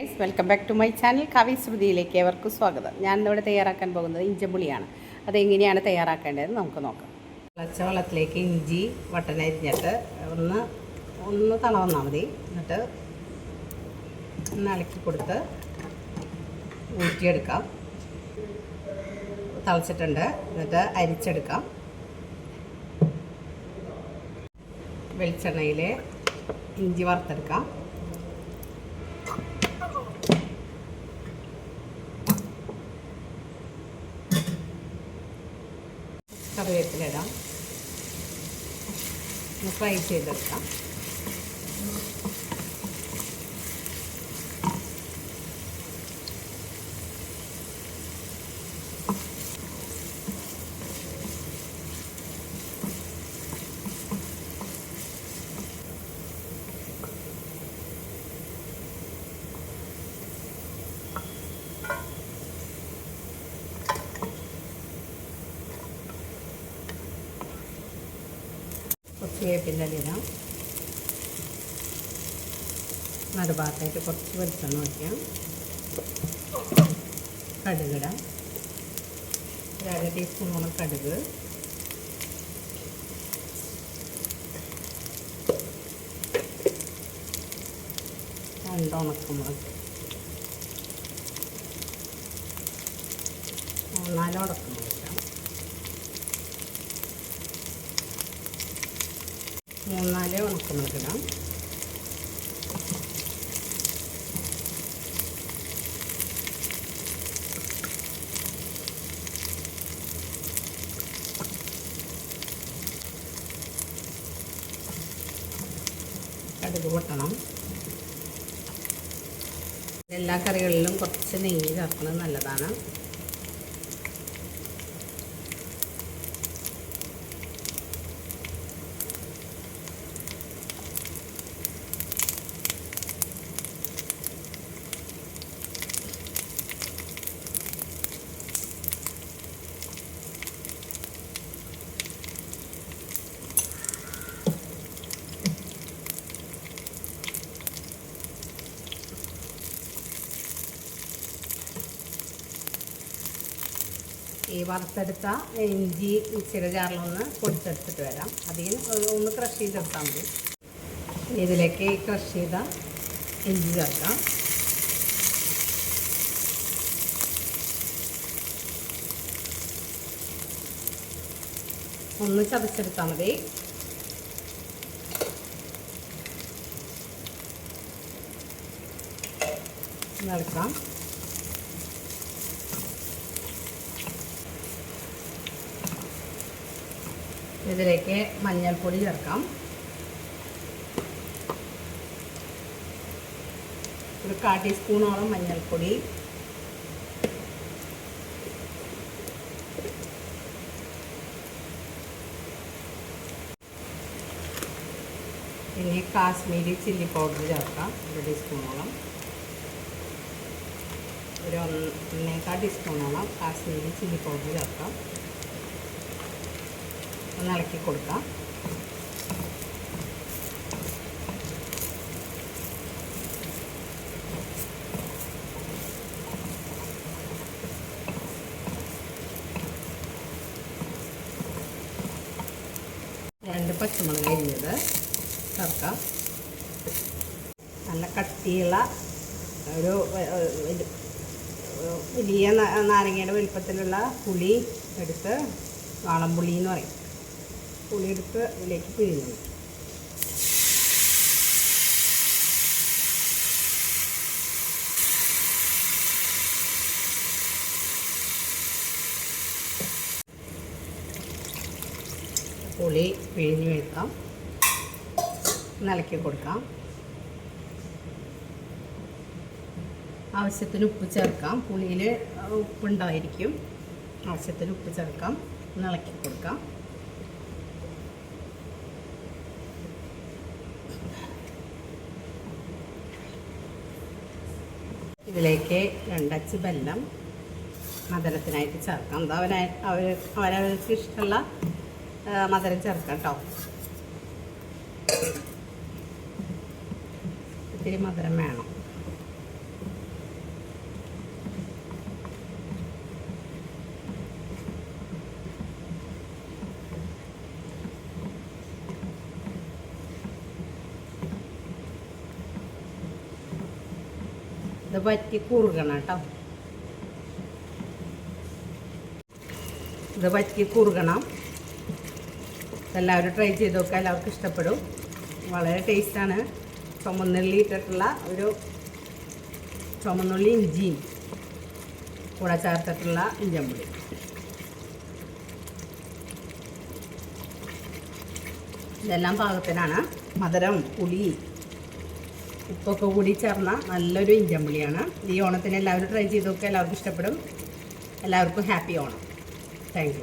Guys welcome back to my channel Kavi ശ്രുതിയിലേക്ക് ഏവർക്കും സ്വാഗതം. ഞാൻ ഇന്നിവിടെ തയ്യാറാക്കാൻ പോകുന്നത് ഇഞ്ചമ്പുളിയാണ് അതെങ്ങനെയാണ് തയ്യാറാക്കേണ്ടതെന്ന് നമുക്ക് നോക്കാം. തിളച്ച വെള്ളത്തിലേക്ക് ഇഞ്ചി വട്ടനരിഞ്ഞിട്ട് ഒന്ന് ഒന്ന് തളവന്നാൽ മതി. എന്നിട്ട് ഒന്ന് ഇളക്കി കൊടുത്ത് ഊറ്റിയെടുക്കാം. തിളച്ചിട്ടുണ്ട്. എന്നിട്ട് അരിച്ചെടുക്കാം. വെളിച്ചെണ്ണയിൽ ഇഞ്ചി വറുത്തെടുക്കാം. കറിവേപ്പില ഇടാം. ഒന്ന് ഫ്രൈ ചെയ്തെടുക്കാം. കുറച്ച് വേപ്പിന്റെ ഇടാം. നടുഭാഗത്തായിട്ട് കുറച്ച് വെളിച്ചെണ്ണ വയ്ക്കാം കടുകിടാം ഒരര ടീസ്പൂണോളം കടുക്. രണ്ട് ഉണക്കമുളക്. മൂന്നാൽ ഇടാം മൂന്നാൽ ഉണക്കമുളക് ഇടാം കടുക് പൊട്ടണം. എല്ലാ കറികളിലും കുറച്ച് നെയ്യ് ചേർക്കുന്നത് നല്ലതാണ്. ഈ വറുത്തെടുത്ത ഇഞ്ചി മിക്സിയുടെ പൊടിച്ചെടുത്തിട്ട് വരാം. അതിൽ ഒന്ന് ക്രഷ് ചെയ്തെടുത്താൽ മതി. ഇതിലേക്ക് ക്രഷ് ചെയ്ത ഇഞ്ചി ചേർക്കാം. ഒന്ന് ചതച്ചെടുത്താൽ മതി. നിൽക്കാം ഇതിലേക്ക് മഞ്ഞൾപ്പൊടി ചേർക്കാം. ഒരു കാ ടീസ്പൂണോളം മഞ്ഞൾപ്പൊടി. പിന്നെ കാശ്മീരി ചില്ലി പൗഡർ ചേർക്കാം ഒരു ടീസ്പൂണോളം. ഒരു ഒന്നേക്കാൾ ടീസ്പൂണോളം കാശ്മീരി ചില്ലി പൗഡർ ചേർക്കാം. ഒന്ന് ഇളക്കി കൊടുക്കാം. രണ്ട് പച്ചമുളക് അരിഞ്ഞത് ചേർക്കാം. നല്ല കട്ടിയുള്ള ഒരു വലിയ നാരങ്ങയുടെ വലുപ്പത്തിലുള്ള പുളി എടുത്ത് വാളംപുളി എന്ന് പറയും. പുളിയെടുത്ത് ഇതിലേക്ക് പിഴിഞ്ഞു പുളി പിഴിഞ്ഞു വെക്കാം നിലക്കി കൊടുക്കാം. ആവശ്യത്തിന് ഉപ്പ് ചേർക്കാം. പുളിയിൽ ഉപ്പുണ്ടായിരിക്കും ആവശ്യത്തിന് ഉപ്പ് ചേർക്കാം. നിളക്കി കൊടുക്കാം. ഇതിലേക്ക് രണ്ടച്ച് ബെല്ലം മധുരത്തിനായിട്ട് ചേർക്കാം. എന്താ അവന അവർ അവരവർക്ക് ഇഷ്ടമുള്ള മധുരം ചേർക്കാം കേട്ടോ ഒത്തിരി മധുരം വേണം. ഇത് പറ്റി കുറുകണം കേട്ടോ. ഇത് പറ്റി കുറുകണം. എല്ലാവരും ട്രൈ ചെയ്ത് നോക്കുക എല്ലാവർക്കും ഇഷ്ടപ്പെടും. വളരെ ടേസ്റ്റാണ് ചുമന്നുള്ളി ഇട്ടിട്ടുള്ള ഒരു ചുമന്നുള്ളി ഇഞ്ചിയും കൂടെ ചേർത്തിട്ടുള്ള ഇഞ്ചമ്പുളി ഇതെല്ലാം പാകത്തിനാണ്. മധുരം പുളി ഉപ്പൊക്കെ കൂടി ചേർന്ന നല്ലൊരു ഇഞ്ചമ്പുളിയാണ് ഈ ഓണത്തിന് എല്ലാവരും ട്രൈ ചെയ്തൊക്കെ എല്ലാവർക്കും ഇഷ്ടപ്പെടും. എല്ലാവർക്കും ഹാപ്പി ഓണം. താങ്ക്